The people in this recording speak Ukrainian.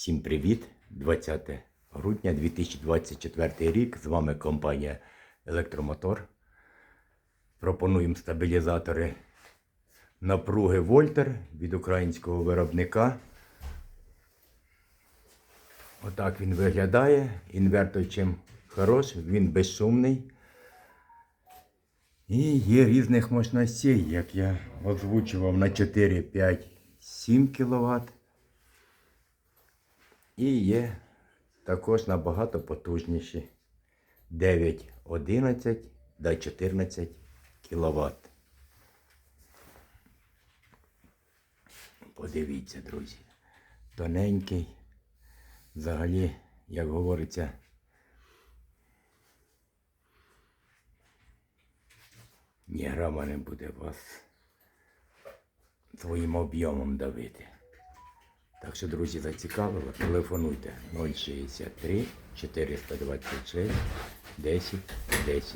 Всім привіт! 20 грудня 2024 рік. З вами компанія Електромотор. Пропонуємо стабілізатори напруги Вольтер від українського виробника. Отак він виглядає. Інвертор чим хорош, він безшумний. І є різних мощностей, як я озвучував на 4, 5, 7 кВт. І є також набагато потужніші 9, 11 до 14 кВт. Подивіться, друзі. Тоненький. Взагалі, як говориться, ні грама не буде вас своїм об'ємом давити. Так що, друзі, зацікавило, телефонуйте 063 426 10 10.